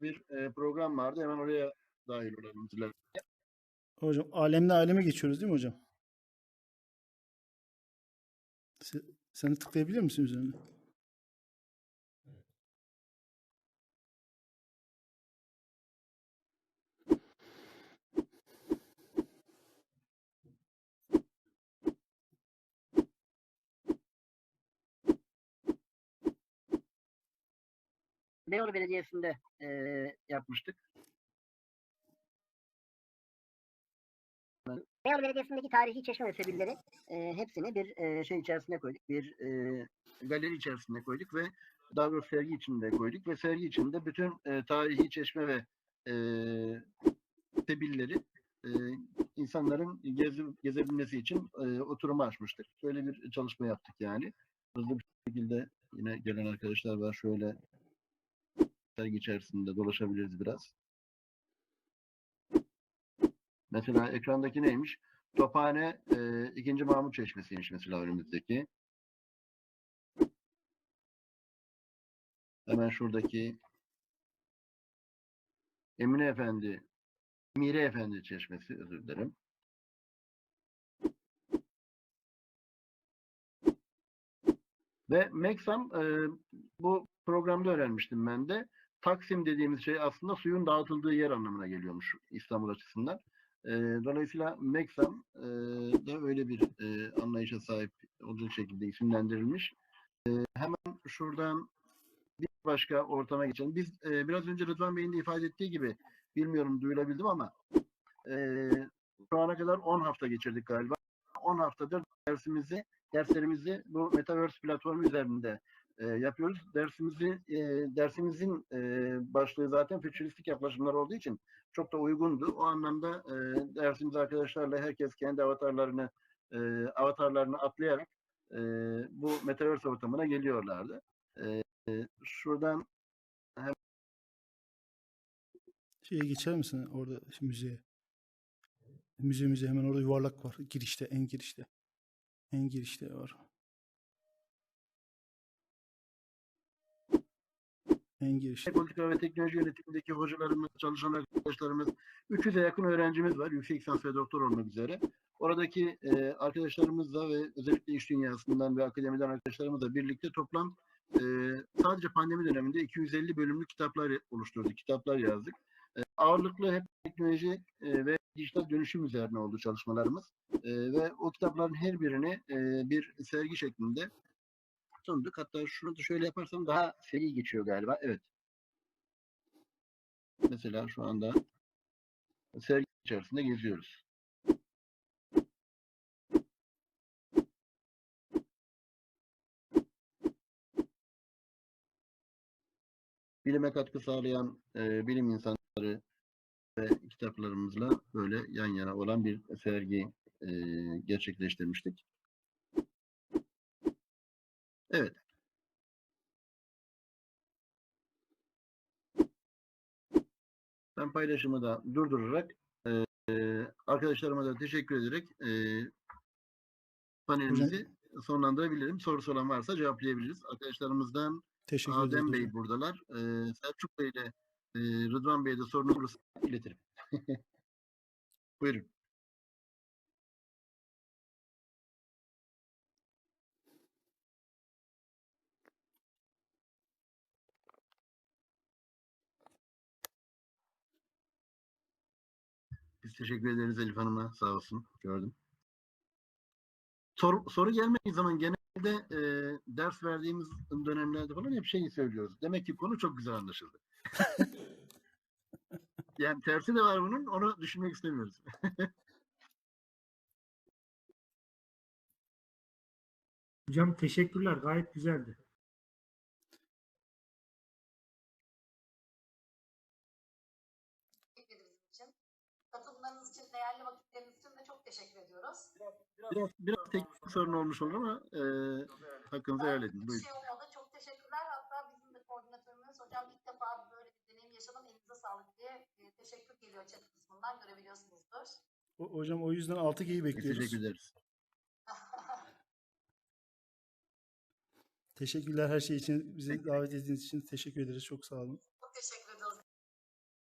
bir e, program vardı. Hemen oraya dahil olalım. dilerim. Hocam alemde aleme geçiyoruz değil mi hocam? Sen, sen de tıklayabiliyor musun üzerine? Beyoğlu Belediyesi'nde e, yapmıştık. Beyoğlu Belediyesi'ndeki tarihi çeşme ve sebilleri e, hepsini bir e, şey içerisine koyduk. Bir e, galeri içerisine koyduk ve daha doğrusu sergi içinde koyduk ve sergi içinde bütün e, tarihi çeşme ve e, sebilleri e, insanların gezi, gezebilmesi için e, oturumu açmıştık. Böyle bir çalışma yaptık yani. Hızlı bir şekilde yine gelen arkadaşlar var. Şöyle sergi içerisinde dolaşabiliriz biraz. Mesela ekrandaki neymiş? Tophane e, 2. Mahmut Çeşmesi'ymiş mesela önümüzdeki. Hemen şuradaki Emine Efendi, Mire Efendi Çeşmesi özür dilerim. Ve Meksam e, bu programda öğrenmiştim ben de. Taksim dediğimiz şey aslında suyun dağıtıldığı yer anlamına geliyormuş İstanbul açısından. Dolayısıyla Meksam da öyle bir anlayışa sahip olacak şekilde isimlendirilmiş. Hemen şuradan bir başka ortama geçelim. Biz biraz önce Rıdvan Bey'in de ifade ettiği gibi bilmiyorum duyulabildim ama şu ana kadar 10 hafta geçirdik galiba. 10 haftadır dersimizi derslerimizi bu Metaverse platformu üzerinde e, yapıyoruz. Dersimizi e, dersimizin e, başlığı zaten fütüristik yaklaşımlar olduğu için çok da uygundu. O anlamda e, dersimiz arkadaşlarla herkes kendi avatarlarını avatarlarını atlayarak bu Metaverse ortamına geliyorlardı. Şuradan Şeye geçer misin orada? Müze müze hemen orada yuvarlak var. Girişte, en girişte. En girişte var. En girişte. politika ve teknoloji yönetimindeki hocalarımız, çalışan arkadaşlarımız, 300'e yakın öğrencimiz var. Yüksek lisans ve doktor olmak üzere. Oradaki e, arkadaşlarımızla ve özellikle iş dünyasından ve akademiden arkadaşlarımızla birlikte toplam e, sadece pandemi döneminde 250 bölümlük kitaplar oluşturduk, kitaplar yazdık. E, ağırlıklı hep teknoloji e, ve dijital dönüşüm üzerine oldu çalışmalarımız. E, ve o kitapların her birini e, bir sergi şeklinde sunduk. Hatta şunu da şöyle yaparsam daha seri geçiyor galiba. Evet. Mesela şu anda sergi içerisinde geziyoruz. Bilime katkı sağlayan e, bilim insanları ve kitaplarımızla böyle yan yana olan bir sergi e, gerçekleştirmiştik. Evet. Ben paylaşımı da durdurarak e, arkadaşlarıma da teşekkür ederek e, panelimizi sonlandırabilirim. Sorusu olan varsa cevaplayabiliriz. Arkadaşlarımızdan Teşekkür ederim. Adem Bey hocam. buradalar. E, Selçuk Bey ile e, Rıdvan Bey'e de sorunu iletirim. Buyurun. Teşekkür ederiz Elif Hanım'a. Sağ olsun. Gördüm. Soru, soru gelmediği zaman genelde e, ders verdiğimiz dönemlerde falan hep şeyi söylüyoruz. Demek ki konu çok güzel anlaşıldı. yani tersi de var bunun. Onu düşünmek istemiyoruz. Hocam teşekkürler. Gayet güzeldi. İçin, değerli vakitleriniz için de çok teşekkür ediyoruz. Biraz, biraz teknik sorun olmuş olur ama e, hakkınızı helal edin. Bir Buyurun. şey olmadı. Çok teşekkürler. Hatta bizim de koordinatörümüz hocam ilk defa böyle bir deneyim yaşadım. Elinize sağlık diye e, teşekkür geliyor chat kısmından görebiliyorsunuzdur. O- hocam o yüzden 6G'yi bekliyoruz. Teşekkür ederiz. Teşekkürler her şey için. Bizi davet ettiğiniz için teşekkür ederiz. Çok sağ olun. çok teşekkür